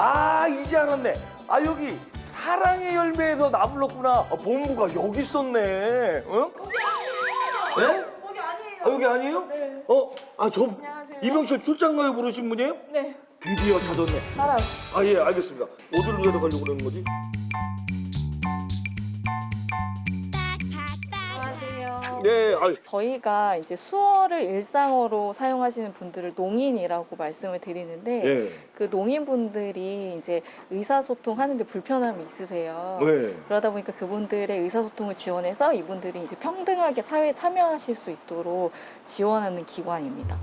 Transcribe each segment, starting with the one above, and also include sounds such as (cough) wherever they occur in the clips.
아 이제 알았네. 아 여기 사랑의 열매에서 나 불렀구나. 아, 본부가 여기 있었네. 응? 네? 거기 아니에요. 아 여기 아니에요? 네. 어? 아저 안녕하세요. 이병철 출장 가요 부르신 분이에요? 네. 드디어 찾았네. 알아요. 아 예 알겠습니다. 어디를 데려가려고 그러는 거지? 네, 아 저희가 이제 수어를 일상어로 사용하시는 분들을 농인이라고 말씀을 드리는데 예. 그 농인분들이 이제 의사소통 하는데 불편함이 있으세요. 네. 그러다 보니까 그분들의 의사소통을 지원해서 이분들이 이제 평등하게 사회에 참여하실 수 있도록 지원하는 기관입니다.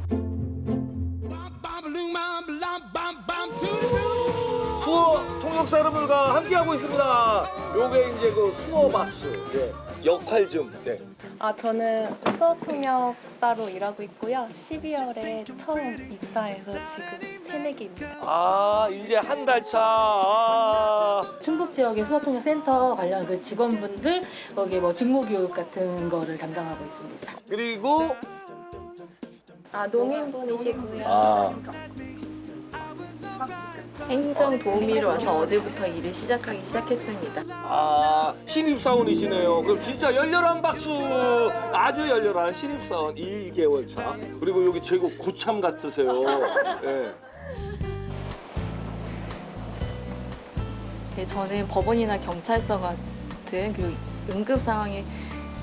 수어 통역사 여러분과 함께하고 있습니다. 요게 이제 그 수어 박수. 예. 역할 좀. 네. 아, 저는 수어 통역사로 일하고 있고요. 12월에 처음 입사해서 지금 새내기입니다. 아 이제 한 달 차. 아. 충북 지역의 수어통역센터 관련 그 직원분들 거기에 뭐 직무교육 같은 거를 담당하고 있습니다. 그리고 아, 농인분이시고요. 아 행정 도우미로 와서 어제부터 일을 시작하기 시작했습니다. 아, 신입사원이시네요. 그럼 진짜 열렬한 박수. 아주 열렬한 신입사원 1개월 차. 그리고 여기 최고 고참 같으세요. 예. 네, 저는 법원이나 경찰서 같은 그리고 응급 상황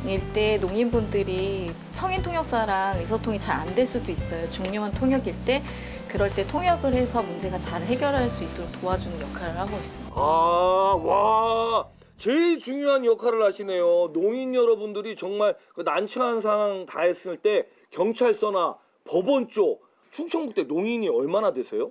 일때 농인분들이 청인 통역사랑 의사소통이 잘 안 될 수도 있어요. 중요한 통역일 때 그럴 때 통역을 해서 문제가 잘 해결할 수 있도록 도와주는 역할을 하고 있습니다. 아, 와. 제일 중요한 역할을 하시네요. 농인 여러분들이 정말 그 난처한 상황 다 했을 때 경찰서나 법원 쪽 충청북대 농인이 얼마나 되세요?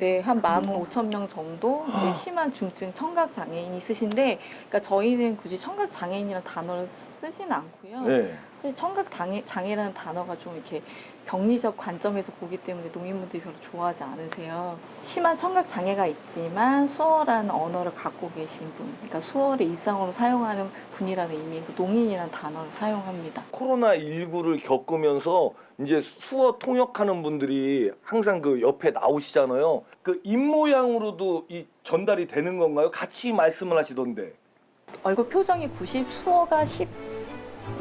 네, 한 15,000명 정도 이제 심한 중증 청각 장애인이 있으신데 그러니까 저희는 굳이 청각 장애인이라는 단어를 쓰지는 않고요. 네. 사실 청각 장애, 장애라는 단어가 좀 이렇게 병리적 관점에서 보기 때문에 농인분들이 별로 좋아하지 않으세요. 심한 청각 장애가 있지만 수어라는 언어를 갖고 계신 분, 그러니까 수어를 일상어로 사용하는 분이라는 의미에서 농인이라는 단어를 사용합니다. 코로나 19를 겪으면서 이제 수어 통역하는 분들이 항상 그 옆에 나오시잖아요. 그 입 모양으로도 이 전달이 되는 건가요? 같이 말씀을 하시던데. 얼굴 표정이 90, 수어가 10.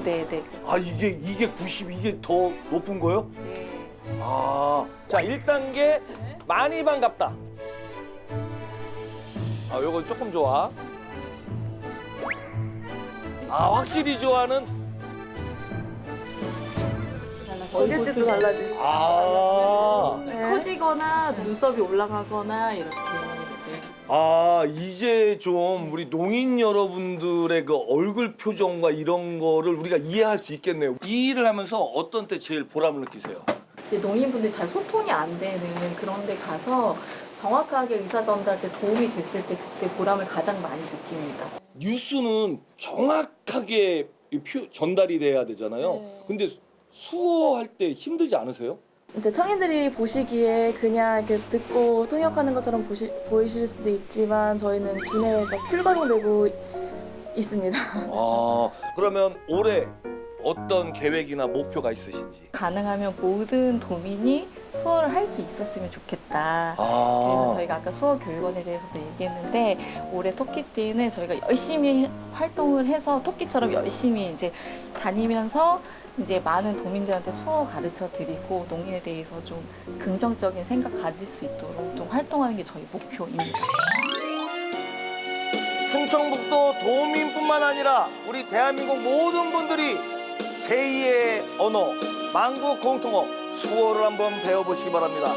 네, 네. 아 이게 이게 90 이게 더 높은 거요? 네. 아, 자 1단계 많이 반갑다. 아, 요거 조금 좋아. 아, 확실히 좋아하는. 얼굴집도 달라지고. 아, 네. 커지거나 눈썹이 올라가거나 이렇게. 네. 아 이제 좀 우리 농인 여러분들의 그 얼굴 표정과 이런 거를 우리가 이해할 수 있겠네요. 이 일을 하면서 어떤 때 제일 보람을 느끼세요? 이제 농인분들이 잘 소통이 안 되는 그런 데 가서 정확하게 의사 전달 때 도움이 됐을 때 그때 보람을 가장 많이 느낍니다. 뉴스는 정확하게 이 표- 전달이 돼야 되잖아요. 네. 근데 수어할 때 힘들지 않으세요? 이제 청인들이 보시기에 그냥 이렇게 듣고 통역하는 것처럼 보시, 보이실 수도 있지만 저희는 기내에 막 풀거동되고 있습니다. (laughs) 아 그러면 올해 어떤 계획이나 목표가 있으신지? 가능하면 모든 도민이 수어를 할 수 있었으면 좋겠다. 그래서 아 저희가 아까 수어 교육원에 대해서도 얘기했는데 올해 토끼띠는 저희가 열심히 활동을 해서 토끼처럼 열심히 이제 다니면서 이제 많은 도민들한테 수어 가르쳐 드리고 농인에 대해서 좀 긍정적인 생각 가질 수 있도록 좀 활동하는 게 저희 목표입니다. 충청북도 도민뿐만 아니라 우리 대한민국 모든 분들이 제2의 언어, 만국 공통어 수어를 한번 배워보시기 바랍니다.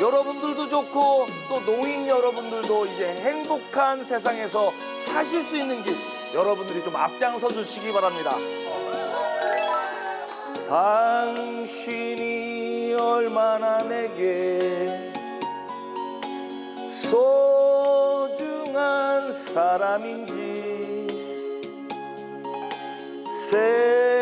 여러분들도 좋고 또 농인 여러분들도 이제 행복한 세상에서 사실 수 있는 길 여러분들이 좀 앞장서 주시기 바랍니다. 당신이 얼마나 내게 소중한 사람인지 세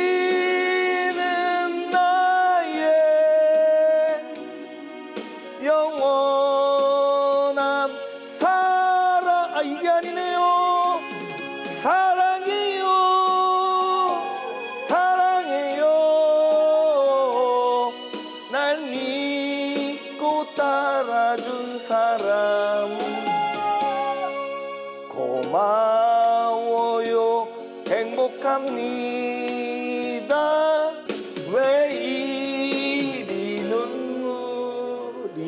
고마워요. 행복합니다. 왜 이리 눈물이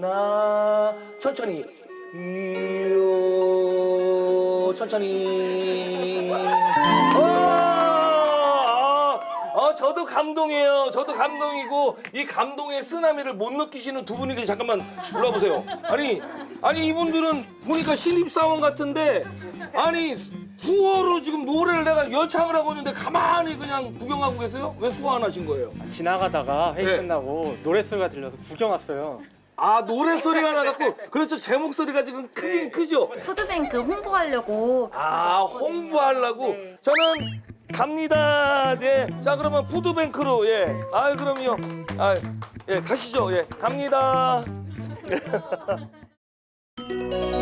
나? 천천히. 이요 천천히 저도 감동이에요. 저도 감동이고 이 감동의 쓰나미를 못 느끼시는 두 분이 계시 잠깐만 올라 보세요. 아니 아니 이분들은 보니까 신입 사원 같은데 아니 수어로 지금 노래를 내가 연창을 하고 있는데 가만히 그냥 구경하고 계세요? 왜 수어 안 하신 거예요? 지나가다가 회의 네. 끝나고 노랫소리가 들려서 구경 왔어요. 아 노래 소리가 나갖고 그렇죠 제 목소리가 지금 크긴 크죠. 푸드뱅크 홍보하려고 아 홍보하려고 네. 저는 갑니다. 네. 자 그러면 푸드뱅크로 예. 아 그럼요. 아 예 가시죠. 예 갑니다. (laughs)